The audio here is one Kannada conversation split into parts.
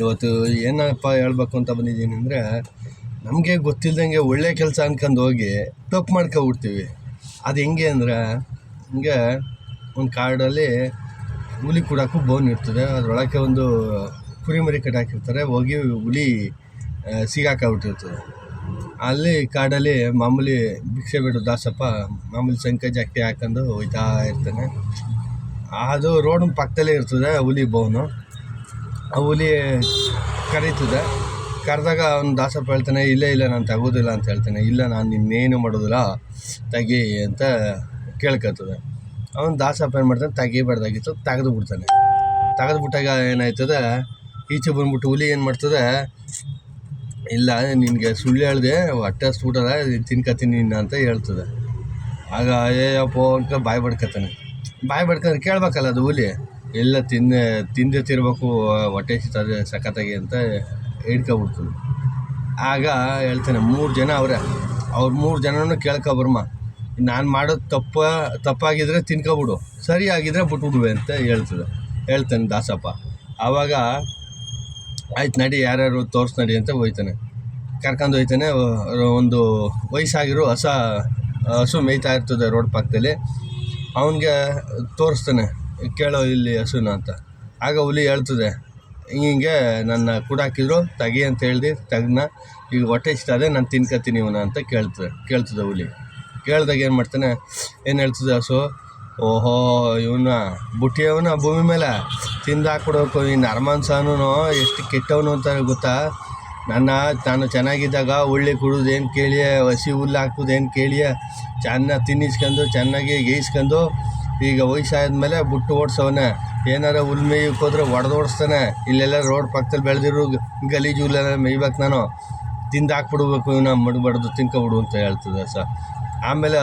ಇವತ್ತು ಏನಪ್ಪ ಹೇಳ್ಬೇಕು ಅಂತ ಬಂದಿದ್ದೀನಿ ಅಂದರೆ, ನಮಗೆ ಗೊತ್ತಿಲ್ದಂಗೆ ಒಳ್ಳೆ ಕೆಲಸ ಅನ್ಕೊಂಡು ಹೋಗಿ ತಪ್ಪು ಮಾಡ್ಕೊಬಿಡ್ತೀವಿ. ಅದು ಹೆಂಗೆ ಅಂದರೆ, ಹಿಂಗೆ ಒಂದು ಕಾಡಲ್ಲಿ ಹುಲಿ ಕೂಡಕ್ಕೂ ಬೋನ್ ಇರ್ತದೆ. ಅದರೊಳಗೆ ಒಂದು ಕುರಿಮರಿ ಕಟ್ಟಾಕಿರ್ತಾರೆ ಹೋಗಿ ಹುಲಿ ಸಿಗಾಕೊಂಬಿಟ್ಟಿರ್ತದೆ. ಅಲ್ಲಿ ಕಾಡಲ್ಲಿ ಮಾಮೂಲಿ ಭಿಕ್ಷೆ ಬಿಡು ದಾಸಪ್ಪ ಮಾಮೂಲಿ ಸಂಖ್ಯೆ ಜಾಸ್ತಿ ಹಾಕೊಂಡು ಹೋಯ್ತಾ ಇರ್ತಾನೆ. ಅದು ರೋಡ್ ಪಕ್ಕದಲ್ಲೇ ಇರ್ತದೆ ಹುಲಿ ಬೋನು ಆ ಹುಲಿ ಕರೀತದೆ. ಕರೆದಾಗ ಅವ್ನು ದಾಸಪ್ಪ ಹೇಳ್ತಾನೆ, ಇಲ್ಲೇ ಇಲ್ಲ, ನಾನು ತೆಗೋದಿಲ್ಲ ಅಂತ ಹೇಳ್ತಾನೆ. ಇಲ್ಲ, ನಾನು ಇನ್ನೇನು ಮಾಡೋದಿಲ್ಲ, ತೆಗಿ ಅಂತ ಕೇಳ್ಕೊತದೆ ಅವನು ದಾಸಪ್ಪ ಏನು ಮಾಡ್ತಾನೆ, ತೆಗಿಬಾರ್ದಾಗಿತ್ತು ತೆಗೆದು ಬಿಡ್ತಾನೆ ತೆಗೆದು ಬಿಟ್ಟಾಗ ಏನಾಯ್ತದೆ, ಈಚೆ ಬಂದ್ಬಿಟ್ಟು ಹುಲಿ ಏನು ಮಾಡ್ತದೆ, ಇಲ್ಲ, ನಿನಗೆ ಸುಳ್ಳು ಹೇಳಿದೆ ಹೊಟ್ಟೆ ಹಸ್ಬಿಟ್ಟದ ತಿನ್ಕತೀನಿ ನಿನ್ನ ಅಂತ ಹೇಳ್ತದೆ. ಆಗ ಏಯಪ್ಪ ಅಂತ ಬಾಯಿ ಬಡ್ಕೊತಾನೆ. ಬಾಯಿ ಬಡ್ಕಂದ್ರೆ ಕೇಳ್ಬೇಕಲ್ಲ ಅದು ಹುಲಿ. ಎಲ್ಲ ತಿನ್ನ ತಿಂದೇ ತಿರ್ಬೇಕು ಹೊಟ್ಟೆ ಹಸಿತದೆ ಸಖತ್ತಾಗಿ ಅಂತ ಹಿಡ್ಕೊಬಿಡ್ತೀನಿ ಆಗ ಹೇಳ್ತಾನೆ, ಮೂರು ಜನ ಅವರೇ. ಅವ್ರು ಮೂರು ಜನನೂ ಕೇಳ್ಕೊಬರ್ಮ. ನಾನು ಮಾಡೋದು ತಪ್ಪ, ತಪ್ಪಾಗಿದ್ರೆ ತಿನ್ಕೊಬಿಡು. ಸರಿ ಆಗಿದ್ದರೆ ಬಿಟ್ಬಿಡುವೆ ಅಂತ ಹೇಳ್ತದೆ. ಹೇಳ್ತಾನೆ ದಾಸಪ್ಪ. ಆವಾಗ ಆಯ್ತು ನಡಿ, ಯಾರ್ಯಾರು ತೋರ್ಸ್ ನಡಿ ಅಂತ ಹೋಯ್ತಾನೆ. ಕರ್ಕೊಂಡು ಹೋಯ್ತಾನೆ ಒಂದು ವಯಸ್ಸಾಗಿರೋ ಹಸ, ಹಸು ಮೇಯ್ತಾ ಇರ್ತದೆ ರೋಡ್ ಪಕ್ಕದಲ್ಲಿ. ಅವನಿಗೆ ತೋರಿಸ್ತಾನೆ. ಕೇಳೋ ಇಲ್ಲಿ ಹಸುನ ಅಂತ. ಆಗ ಹುಲಿ ಹೇಳ್ತದೆ, ಹಿಂಗೆ ನನ್ನ ಕೂಡಾಕಿದ್ರು ತಗಿ ಅಂತ ಹೇಳ್ದು, ತಗ್ನ, ಈಗ ಹೊಟ್ಟೆ ಇಷ್ಟ ಅದೇ ನಾನು ತಿನ್ಕತ್ತೀನಿ ಇವನ ಅಂತ ಕೇಳ್ತದೆ ಕೇಳ್ತದೆ ಹುಲಿ. ಕೇಳ್ದಾಗ ಏನು ಮಾಡ್ತಾನೆ, ಏನು ಹೇಳ್ತದೆ ಹಸು, ಓಹೋ, ಇವನ ಬುಟ್ಟಿಯವನ ಭೂಮಿ ಮೇಲೆ ತಿಂದು ಹಾಕ್ಬಿಡ್ಬೇಕು, ಈ ನರ್ಮನ್ಸನು ಎಷ್ಟು ಕೆಟ್ಟವನು ಅಂತ ಗೊತ್ತಾ? ನನ್ನ ನಾನು ಚೆನ್ನಾಗಿದ್ದಾಗ ಒಳ್ಳೆ ಕುಡಿದೇನು ಕೇಳಿಯೇ, ಹಸಿ ಹುಲ್ಲು ಹಾಕೋದೇನು ಕೇಳಿಯೇ? ಚೆನ್ನಾಗಿ ತಿನ್ನಿಸ್ಕೊಂಡು, ಚೆನ್ನಾಗಿ ಗೇಯಿಸ್ಕೊಂಡು ಈಗ ವಯಸ್ಸಾದ್ಮೇಲೆ ಬುಟ್ಟು ಓಡಿಸವನೆ. ಏನಾರ ಹುಲ್ ಮೇಯಕ್ಕೆ ಹೋದ್ರೆ ಒಡೆದು ಓಡಿಸ್ತಾನೆ. ಇಲ್ಲೆಲ್ಲ ರೋಡ್ ಪಕ್ಕದಲ್ಲಿ ಬೆಳೆದಿರು ಗಲೀಜು ಇಲ್ಲೆಲ್ಲ ಮೇಯ್ಬೇಕು ನಾನು. ತಿಂದು ಹಾಕ್ಬಿಡ್ಬೇಕು ಇವನ್ನ ಮಡ್ಬಾರ್ದು ತಿನ್ಕೊಬಿಡು ಅಂತ ಹೇಳ್ತದೆ ಸರ್ ಆಮೇಲೆ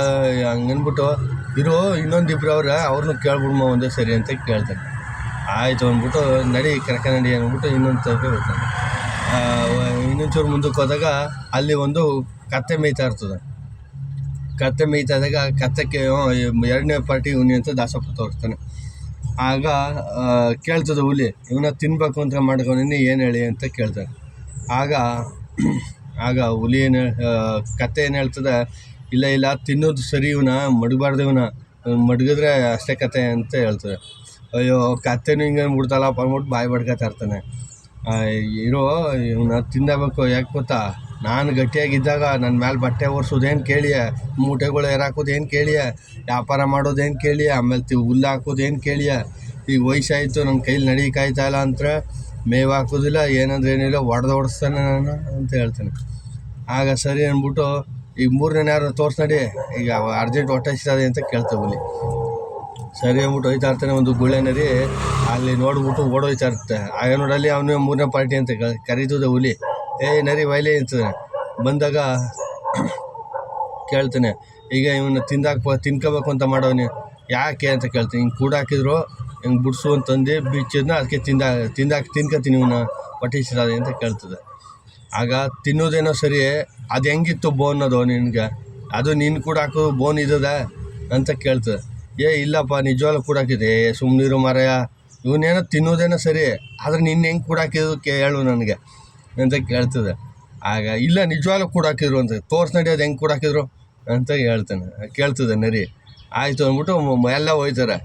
ಹಂಗನ್ಬಿಟ್ಟು ಇರೋ ಇನ್ನೊಂದು ಅವ್ರ ಅವ್ರೆ ಅವ್ರನ್ನೂ ಕೇಳ್ಬಿಡ್ಮ ಒಂದೇ ಸರಿ ಅಂತ ಕೇಳ್ತಾನೆ ಆಯಿತು ಅಂದ್ಬಿಟ್ಟು, ನಡಿ ಕರ್ಕ ನಡಿ ಅಂದ್ಬಿಟ್ಟು ಇನ್ನೊಂದು ತರಕ ಹೋಗ್ತಾನೆ. ಇನ್ನೊಂದು ಚೂರು ಮುಂದಕ್ಕೆ ಹೋದಾಗ ಅಲ್ಲಿ ಒಂದು ಕತ್ತೆ ಮೇಯ್ತಾ ಇರ್ತದೆ. ಕತ್ತೆ ಮೇಯ್ತಾಯಿದ್ದಾಗ ಆ ಕತ್ತಕ್ಕೆ ಎರಡನೇ ಪಾರ್ಟಿ ಇವನಿ ಅಂತ ದಾಸಪ್ಪ ತೋರಿಸ್ತಾನೆ. ಆಗ ಕೇಳ್ತದೆ ಹುಲಿ ಇವನ್ನ ತಿನ್ಬೇಕು ಅಂತ ಮಾಡ್ಕೊಂಡಿನಿ ಏನು ಹೇಳಿ? ಅಂತ ಕೇಳ್ತಾನೆ ಆಗ ಆಗ ಹುಲಿ ಏನು ಕತ್ತೆ ಏನು ಹೇಳ್ತದೆ, ಇಲ್ಲ ಇಲ್ಲ, ತಿನ್ನೋದು ಸರಿ ಇವನ, ಮಡಗಬಾರ್ದು ಇವನ, ಮಡಗಿದ್ರೆ ಅಷ್ಟೇ ಕತೆ ಅಂತ ಹೇಳ್ತದೆ. ಅಯ್ಯೋ, ಕತ್ತೆನೂ ಹಿಂಗೆ ಬಿಡ್ತಾಳಪ್ಪ ಅಂದ್ಬಿಟ್ಟು ಬಾಯಿ ಬಡ್ಕತ್ತಾ ಇರ್ತಾನೆ. ಇರೋ ಇವನ್ನ ತಿನ್ನಬೇಕು ಯಾಕೆ ಗೊತ್ತಾ? ನಾನು ಗಟ್ಟಿಯಾಗಿದ್ದಾಗ ನನ್ನ ಮೇಲೆ ಬಟ್ಟೆ ಒರೆಸೋದೇನು ಕೇಳಿಯ? ಮೂಟೆಗಳು ಏರಾಕೋದೇನು ಕೇಳಿಯ? ವ್ಯಾಪಾರ ಮಾಡೋದೇನು ಕೇಳಿಯ? ಆಮೇಲೆ ತಿ ಹುಲ್ಲು ಹಾಕೋದೇನು ಕೇಳಿಯ? ಈಗ ವಯಸ್ಸಾಯಿತು ನನ್ನ ಕೈಲಿ ನಡೀಕಾಯ್ತಾ ಇಲ್ಲ ಅಂತ ಮೇವು ಹಾಕೋದಿಲ್ಲ, ಏನಂದ್ರೆ ಏನಿಲ್ಲ, ಒಡೆದು ಓಡಿಸ್ತಾನೆ ನಾನು ಅಂತ ಹೇಳ್ತೇನೆ. ಆಗ ಸರಿ ಅಂದ್ಬಿಟ್ಟು ಈಗ ಮೂರನೇ ಯಾರು ತೋರ್ಸ್ ನಡಿ, ಈಗ ಅರ್ಜೆಂಟ್ ಹೊಟ್ಟೆ ಅಂತ ಕೇಳ್ತೇವೆ ಸರಿ ಅಂದ್ಬಿಟ್ಟು ಹೋಯ್ತಾ ಇರ್ತಾನೆ ಒಂದು ಗುಳೆ ನರಿ ಅಲ್ಲಿ ನೋಡ್ಬಿಟ್ಟು ಓಡೋಯ್ತಾ ಇರುತ್ತೆ. ಆಗ ನೋಡಲ್ಲಿ ಅವನು ಮೂರನೇ ಪಾರ್ಟಿ ಅಂತ ಕರೀತದೆ ಹುಲಿ. ಏ, ನರಿ ವೈಲೆ ಅಂತಾನೆ ಬಂದಾಗ ಕೇಳ್ತಾನೆ, ಈಗ ಇವನ್ನ ತಿಂದಾಕ ತಿನ್ಕೋಬೇಕು ಅಂತ ಮಾಡೋನಿ ಯಾಕೆ ಅಂತ ಕೇಳ್ತೀನಿ. ಹಿಂಗೆ ಕೂಡ ಹಾಕಿದ್ರು, ಹಿಂಗೆ ಬಿಡಿಸು ಅಂತಂದು ಬಿಚ್ಚಿದ್ನ ಅದಕ್ಕೆ ತಿಂದ, ತಿಂದಾಕ ತಿನ್ಕೋತೀನಿ ಇವನ್ನ ಹೊಟ್ಟೆ ಹಸಿತದೆ ಅಂತ ಕೇಳ್ತದೆ. ಆಗ ತಿನ್ನೋದೇನೋ ಸರಿ, ಅದು ಹೆಂಗಿತ್ತು ಬೋನ್ ಅದು ನಿನಗೆ? ಅದು ನೀನು ಕೂಡ ಹಾಕೋದು ಬೋನ್ ಇದ್ದದ? ಅಂತ ಕೇಳ್ತದೆ. ಏ, ಇಲ್ಲಪ್ಪ, ನಿಜವಾಗ್ಲೂ ಕೂಡ ಹಾಕಿದೆ ಏ ಸುಮ್ಮನಿರು ಮರಯ. ಇವನೇನೋ ತಿನ್ನೋದೇನೋ ಸರಿ, ಆದ್ರೆ ನಿನ್ನ ಹೆಂಗೆ ಕೂಡ ಹಾಕಿದ್ದು ಕೇಳು ನನಗೆ. ಅಂತ ಕೇಳ್ತದೆ. ಆಗ ಇಲ್ಲ, ನಿಜವಾಗ್ಲೂ ಕೂಡ ಹಾಕಿದ್ರು ಅಂತ. ತೋರ್ಸ್ ನಡಿ ಅದು ಹೆಂಗೆ ಕೊಡಾಕಿದ್ರು ಅಂತ ಹೇಳ್ತಾನೆ. ಕೇಳ್ತದೆ ನರಿ. ಆಯಿತು ಅಂದ್ಬಿಟ್ಟು ಎಲ್ಲ ಹೋಯ್ತಾರೆ.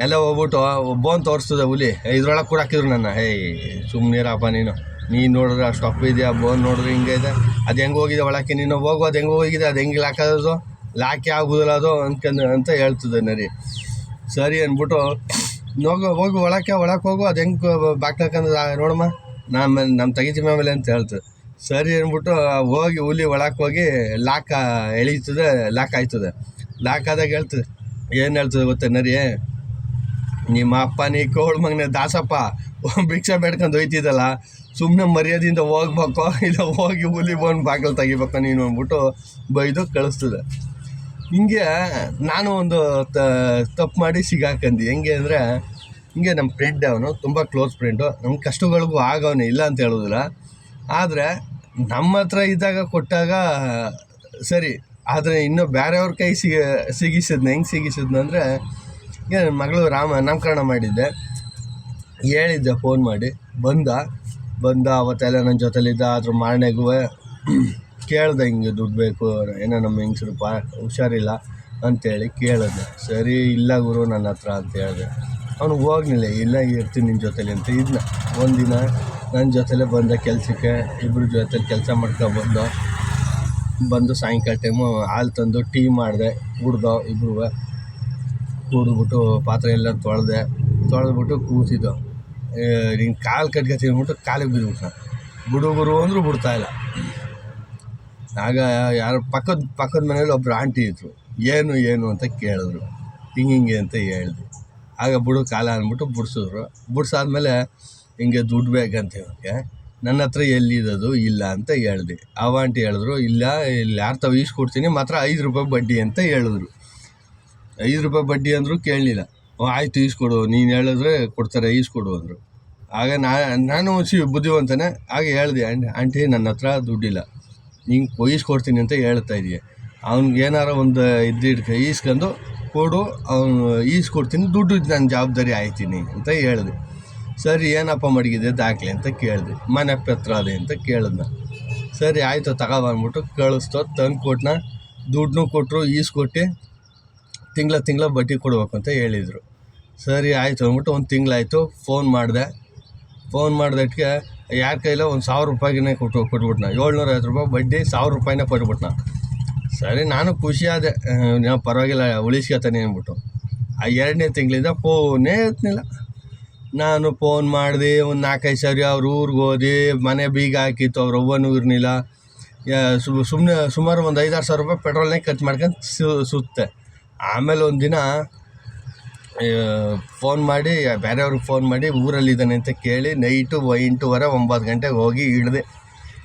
ಎಲ್ಲ ಹೋಗ್ಬಿಟ್ಟು ಬೋನ್ ತೋರಿಸ್ತದೆ ಹುಲಿ. ಇದ್ರೊಳಗೆ ಕೂಡ ಹಾಕಿದ್ರು ನನ್ನ. ಹೇ ಸುಮ್ಮನಿರಪ್ಪ ನೀನು. ನೀನು ನೋಡಿದ್ರೆ ಅಷ್ಟು ಅಪ್ಪ ಇದೆಯಾ? ಬೋನ್ ನೋಡಿದ್ರೆ ಹಿಂಗೆ ಇದೆ. ಅದು ಹೆಂಗೆ ಹೋಗಿದೆ ಒಳಕ್ಕೆ? ನೀನು ಹೋಗು, ಅದು ಹೆಂಗೆ ಹೋಗಿದೆ? ಅದು ಹೆಂಗೆ ಲಾಕೋದು ಲಾಕೆ ಆಗೋದಿಲ್ಲ ಅದು ಅನ್ಕೊಂಡು ಅಂತ ಹೇಳ್ತದೆ ನರಿ. ಸರಿ ಅಂದ್ಬಿಟ್ಟು, ಹೋಗು ಹೋಗು, ಒಳಕ್ಕೆ ಒಳಕ್ಕೆ ಹೋಗು. ಅದು ಹೆಂಗೆ ಬಾಕ್ಲಕ್ಕಂದ್ರೆ ನೋಡಮ್ಮ. ನಮ್ಮ ನಮ್ಮ ತಗಿತಿ ಆಮೇಲೆ ಅಂತ ಹೇಳ್ತು. ಸರಿ ಅಂದ್ಬಿಟ್ಟು ಹೋಗಿ ಹುಲಿ ಒಳಕ್ಕೆ ಹೋಗಿ ಲಾಕ ಎಳೀತದೆ, ಲಾಕ್ ಆಯ್ತದೆ. ಲಾಕ್ ಆದಾಗ ಹೇಳ್ತದೆ ಏನು ಹೇಳ್ತದೆ ಗೊತ್ತೇ ನರಿ? ನಿಮ್ಮ ಅಪ್ಪ, ನೀ ಕೋಳ್ ಮಗ್ನ, ದಾಸಪ್ಪ ಭಿಕ್ಷೆ ಬೇಡ್ಕೊಂಡು ಹೋಯ್ತಿದ್ದಲ್ಲ ಸುಮ್ಮನೆ ಮರ್ಯಾದೆಯಿಂದ ಹೋಗ್ಬೇಕು, ಇಲ್ಲ ಹೋಗಿ ಹುಲಿ ಬಂದು ಬಾಗಿಲು ತೆಗಿಬೇಕು ನೀನು ಅಂದ್ಬಿಟ್ಟು ಬೈದು ಕಳಿಸ್ತದೆ. ಹಿಂಗೆ ನಾನು ಒಂದು ತಪ್ಪು ಮಾಡಿ ಸಿಗಾಕಂದು. ಹೆಂಗೆ ಅಂದರೆ ಹಿಂಗೆ ನಮ್ಮ ಫ್ರೆಂಡ್ ಅವನು, ತುಂಬ ಕ್ಲೋಸ್ ಫ್ರೆಂಡು ನಮ್ಮ ಕಷ್ಟಗಳಿಗೂ ಆಗವನು ಇಲ್ಲ ಅಂತ ಹೇಳೋದಿಲ್ಲ. ಆದರೆ ನಮ್ಮ ಹತ್ರ ಇದ್ದಾಗ ಕೊಟ್ಟಾಗ, ಸರಿ, ಆದರೆ ಇನ್ನೂ ಬೇರೆಯವ್ರ ಕೈ ಸಿಗ, ಸಿಗಿಸಿದ್ನ, ಹೆಂಗೆ ಸಿಗಿಸಿದ್ನ ಅಂದರೆ ನನ್ನ ಮಗಳು ರಾಮ, ನಾಮಕರಣ ಮಾಡಿದ್ದೆ. ಹೇಳಿದ್ದೆ ಫೋನ್ ಮಾಡಿ. ಬಂದ ಬಂದ, ಅವತ್ತೆಲ್ಲ ನನ್ನ ಜೊತೆಲಿದ್ದ, ಆದರೂ ಮಾರನೆಗೂ ಕೇಳ್ದೆ, ಹಿಂಗೆ ದುಡ್ಡು ಬೇಕು, ಏನೋ ನಮ್ಮ ಹೆಂಗಸರು ಪಾ, ಹುಷಾರಿಲ್ಲ ಅಂತೇಳಿ ಕೇಳಿದೆ. ಸರಿ, ಇಲ್ಲ ಗುರು, ನನ್ನ ಹತ್ರ ಅಂತ ಹೇಳಿದೆ. ಅವನು ಹೋಗ್ಲಿಲ್ಲ, ಇಲ್ಲ, ಇರ್ತೀನಿ ನಿನ್ನ ಜೊತೆಲಿ ಅಂತ. ಇದ್ನ, ಒಂದಿನ ನನ್ನ ಜೊತೆಲೇ ಬಂದ ಕೆಲಸಕ್ಕೆ ಇಬ್ಬರು ಜೊತೆಲಿ ಕೆಲಸ ಮಾಡ್ಕೊಬಂದು ಬಂದು ಸಾಯಂಕಾಲ ಟೈಮು ಹಾಲು ತಂದು ಟೀ ಮಾಡಿದೆ, ಕುಡ್ದೋ, ಇಬ್ರು ಕುಡಿದ್ಬಿಟ್ಟು ಪಾತ್ರೆ ಎಲ್ಲ ತೊಳೆದೆ, ತೊಳೆದ್ಬಿಟ್ಟು ಕೂತಿದ್ದೋ. ನಿನ್ನ ಕಾಲು ಕಟ್ಕೊತೀನಿ ಅಂದ್ಬಿಟ್ಟು ಕಾಲಿಗೆ ಬಿದ್ದುಬಿಟ್ಟು ಬಿಡುಗುರು ಅಂದರೂ ಬಿಡ್ತಾಯಿಲ್ಲ ಆಗ ಯಾರು ಪಕ್ಕದ ಪಕ್ಕದ ಮನೇಲಿ ಒಬ್ಬರು ಆಂಟಿ ಇದ್ದರು ಏನು ಏನು ಅಂತ ಕೇಳಿದ್ರು. ಹಿಂಗೆ ಹಿಂಗೆ ಅಂತ ಹೇಳಿದೆ. ಆಗ ಬಿಡು ಕಾಲ ಅಂದ್ಬಿಟ್ಟು ಬಿಡ್ಸಿದ್ರು. ಬಿಡ್ಸಾದ್ಮೇಲೆ ಹಿಂಗೆ ದುಡ್ಡು ಬೇಕಂತ ಇವ್ರಿಗೆ ನನ್ನ ಹತ್ರ ಎಲ್ಲಿರೋದು ಇಲ್ಲ ಅಂತ ಹೇಳ್ದೆ. ಅವ ಆಂಟಿ ಹೇಳಿದ್ರು, ಇಲ್ಲ, ಇಲ್ಲಿ ಯಾರು ತಾವು ಈಸ್ಕೊಡ್ತೀನಿ ಮಾತ್ರ ಐದು ರೂಪಾಯಿ ಬಡ್ಡಿ ಅಂತ ಹೇಳಿದ್ರು. ಐದು ರೂಪಾಯಿ ಬಡ್ಡಿ ಅಂದರೂ ಕೇಳಲಿಲ್ಲ. ಆಯಿತು ಈಸ್ಕೊಡು ನೀನು ಹೇಳಿದ್ರೆ ಕೊಡ್ತಾರೆ ಈಸ್ಕೊಡು ಅಂದರು. ಆಗ ನಾನು ಸಿ ಬುದ್ಧಿವಂತನೇ, ಆಗ ಹೇಳಿದೆ, ಆಂಟಿ ಆಂಟಿ, ನನ್ನ ಹತ್ರ ದುಡ್ಡಿಲ್ಲ. ನಿಂಗೆ ಈಸ್ಕೊಡ್ತೀನಿ ಅಂತ ಹೇಳ್ತಾ ಇದೀಯ. ಅವ್ನಿಗೆ ಏನಾರು ಒಂದು ಇದ್ದಿಡ್ಕ ಈಸ್ಕೊಂಡು ಕೊಡು, ಅವನು ಈಸ್ಕೊಡ್ತೀನಿ, ದುಡ್ಡು ನನ್ನ ಜವಾಬ್ದಾರಿ ಆಯ್ತೀನಿ ಅಂತ ಹೇಳಿದೆ. ಸರಿ, ಏನಪ್ಪ ಮಡಗಿದೆ ದಾಖಲೆ ಅಂತ ಕೇಳಿದೆ. ಮನೆ ಪತ್ರ ಅದೇ ಅಂತ ಕೇಳಿದ್ನ ಸರಿ, ಆಯಿತು ತಗೊಬಂದ್ಬಿಟ್ಟು ಕಳಿಸ್ತೋ. ತಂದು ಕೊಟ್ಟನ ದುಡ್ಡನ್ನೂ ಕೊಟ್ಟರು ಈಸ್ಕೊಟ್ಟು. ತಿಂಗಳ ತಿಂಗಳ ಬಡ್ಡಿ ಕೊಡ್ಬೇಕು ಅಂತ ಹೇಳಿದರು. ಸರಿ, ಆಯಿತು ಅಂದ್ಬಿಟ್ಟು ಒಂದು ತಿಂಗಳಾಯಿತು. ಫೋನ್ ಮಾಡಿದೆ. ಫೋನ್ ಮಾಡಿದಕ್ಕೆ ಯಾರ ಕೈಲೋ ಒಂದು ಸಾವಿರ ರೂಪಾಯಿಗೆ ಕೊಟ್ಟು ಕೊಟ್ಬಿಟ್ನ. ಏಳ್ನೂರ ಐವತ್ತು ರೂಪಾಯಿ ಬಡ್ಡಿ, ಸಾವಿರ ರೂಪಾಯಿನೇ ಕೊಟ್ಬಿಟ್ನ. ನಾನು ಖುಷಿ ಆದೆ ನಾವು ಪರವಾಗಿಲ್ಲ, ಉಳಿಸ್ಕೊತಾನೆ ಅಂದ್ಬಿಟ್ಟು. ಆ ಎರಡನೇ ತಿಂಗಳಿಂದ ಫೋನೇ ಎತ್ತಲಿಲ್ಲ ನಾನು ಫೋನ್ ಮಾಡಿದೆ, ಒಂದು ನಾಲ್ಕೈದು ಸಾವಿರ ಅವ್ರ ಊರಿಗೆ ಹೋದೆ, ಮನೆ ಬೀಗ ಹಾಕಿತ್ತು, ಅವ್ರ ಅವ್ವನೂ ಇರಲಿಲ್ಲ. ಸುಮ್ಮನೆ ಸುಮಾರು ಒಂದು ಐದಾರು ಸಾವಿರ ರೂಪಾಯಿ ಪೆಟ್ರೋಲ್ನೇ ಖರ್ಚು ಮಾಡ್ಕೊಂಡು ಸುತ್ತೆ. ಆಮೇಲೆ ಒಂದು ದಿನ ಫೋನ್ ಮಾಡಿ, ಬೇರೆಯವ್ರಿಗೆ ಫೋನ್ ಮಾಡಿ, ಊರಲ್ಲಿದ್ದಾನೆ ಅಂತ ಕೇಳಿ, ನೈಟು ಎಂಟೂವರೆ, ಒಂಬತ್ತು ಗಂಟೆಗೆ ಹೋಗಿ ಹಿಡ್ದೆ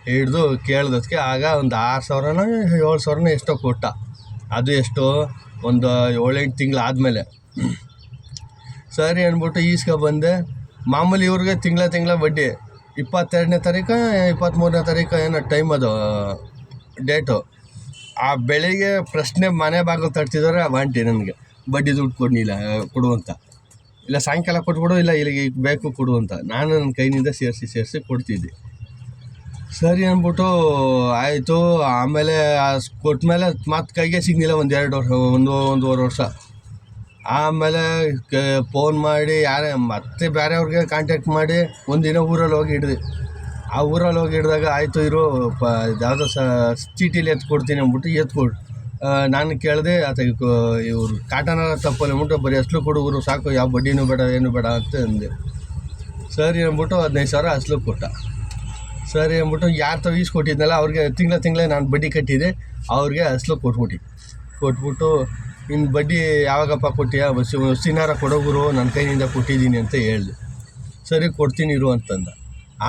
ಹಿಡ್ದು ಕೇಳಿದ್ದಕ್ಕೆ ಆಗ ಒಂದು ಆರು ಸಾವಿರನೋ ಏಳು ಸಾವಿರನೋ ಎಷ್ಟೋ ಕೊಟ್ಟ. ಅದು ಎಷ್ಟು? ಒಂದು ಏಳೆಂಟು ತಿಂಗಳು ಆದಮೇಲೆ. ಸರಿ ಅಂದ್ಬಿಟ್ಟು ಈಸ್ಕೊ ಬಂದೆ ಮಾಮೂಲಿ ಇವ್ರಿಗೆ ತಿಂಗಳ ತಿಂಗಳ ಬಡ್ಡಿ. ಇಪ್ಪತ್ತೆರಡನೇ ತಾರೀಕು ಇಪ್ಪತ್ತ್ಮೂರನೇ ತಾರೀಕು ಏನೋ ಟೈಮ್ ಅದು, ಡೇಟು. ಆ ಬೆಳಿಗ್ಗೆ ಪ್ರಶ್ನೆ ಮನೆ ಬಾಗಿಲು ತಟ್ತಿದ್ದಾರೆ ವಾಂಟಿ ನನಗೆ. ಬಡ್ಡಿ ದುಡ್ಡು ಕೊಡಲಿಲ್ಲ ಕೊಡುವಂತ ಇಲ್ಲ ಸಾಯಂಕಾಲ ಕೊಟ್ಬಿಡು, ಇಲ್ಲ ಇಲ್ಲಿಗೆ ಬೇಕು ಕೊಡುವಂತ ನಾನು ನನ್ನ ಕೈನಿಂದ ಸೇರಿಸಿ ಸೇರಿಸಿ ಕೊಡ್ತಿದ್ದೆ. ಸರಿ ಅಂದ್ಬಿಟ್ಟು ಆಯಿತು, ಆಮೇಲೆ ಕೊಟ್ಮೇಲೆ ಮತ್ತೆ ಕೈಗೆ ಸಿಗಲಿಲ್ಲ ಒಂದು ಎರಡು ವರ್ಷ, ಒಂದು, ಒಂದೂವರೆ ವರ್ಷ. ಆಮೇಲೆ ಫೋನ್ ಮಾಡಿ ಯಾರೇ, ಮತ್ತೆ ಬೇರೆಯವ್ರಿಗೆ ಕಾಂಟ್ಯಾಕ್ಟ್ ಮಾಡಿ ಒಂದಿನ ಊರಲ್ಲಿ ಹೋಗಿ ಹಿಡ್ದು ಆ ಊರಲ್ಲಿ ಹೋಗಿ ಹಿಡ್ದಾಗ ಆಯಿತು, ಇರೋ, ಪ, ಯಾವುದೋ ಸ, ಚೀಟಿಲಿ ಎತ್ತು ಕೊಡ್ತೀನಿ ಅಂದ್ಬಿಟ್ಟು ಎತ್ಕೊಡು ನಾನು ಕೇಳಿದೆ, ಆತ ಇವರು ಕಾಟನಾರ ತಪ್ಪಲ್ಲಿ ಅಂದ್ಬಿಟ್ಟು ಬರೀ ಅಸ್ಲು ಕೊಡುಗರು ಸಾಕು, ಯಾವ ಬಡ್ಡಿನೂ ಬೇಡ, ಏನು ಬೇಡ ಅಂತ ಅಂದೆ. ಸರಿ ಅಂದ್ಬಿಟ್ಟು ಹದಿನೈದು ಸಾವಿರ ಅಸ್ಲು ಕೊಟ್ಟ. ಸರಿ ಅಂದ್ಬಿಟ್ಟು ಯಾರು ತಾವು ಈಸ್ಕೊಟ್ಟಿದ್ನಲ್ಲ ಅವ್ರಿಗೆ ತಿಂಗಳ ತಿಂಗಳೇ ನಾನು ಬಡ್ಡಿ ಕಟ್ಟಿದ್ದೆ ಅವ್ರಿಗೆ ಅಸ್ಲು ಕೊಟ್ಬಿಟ್ಟು. ಕೊಟ್ಬಿಟ್ಟು ಇನ್ನು ಬಡ್ಡಿ ಯಾವಾಗಪ್ಪ ಕೊಟ್ಟಿಯಾ? ಬಸ್, ಸಿನಾರ ಕೊಡೋಗುರು ನನ್ನ ಕೈನಿಂದ ಕೊಟ್ಟಿದ್ದೀನಿ ಅಂತ ಹೇಳಿದೆ. ಸರಿ, ಕೊಡ್ತೀನಿ ಇರು ಅಂತಂದ.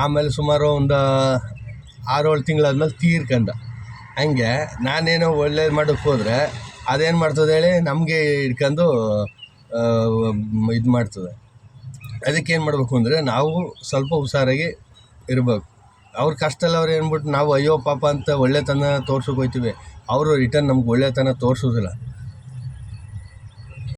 ಆಮೇಲೆ ಸುಮಾರು ಒಂದು ಆರೇಳು ತಿಂಗಳಾದ್ಮೇಲೆ ತೀರ್ಕಂಡ ಹಂಗೆ ನಾನೇನೋ ಒಳ್ಳೇದು ಮಾಡೋಕ್ಕೆ ಹೋದರೆ ಅದೇನು ಮಾಡ್ತದೆ ಹೇಳಿ ನಮಗೆ ಹಿಡ್ಕೊಂಡು ಇದು ಮಾಡ್ತದೆ. ಅದಕ್ಕೆ ಏನು ಮಾಡಬೇಕು ಅಂದರೆ ನಾವು ಸ್ವಲ್ಪ ಹುಷಾರಾಗಿ ಇರಬೇಕು. ಅವ್ರ ಕಷ್ಟದಲ್ಲಿ ಅವ್ರು ಏನ್ಬಿಟ್ಟು ನಾವು ಅಯ್ಯೋ ಪಾಪ ಅಂತ ಒಳ್ಳೆತನ ತೋರ್ಸೋಕೆ ಹೋಗ್ತೀವಿ ಅವರು ರಿಟರ್ನ್ ನಮ್ಗೆ ಒಳ್ಳೆತನ ತೋರಿಸೋದಿಲ್ಲ.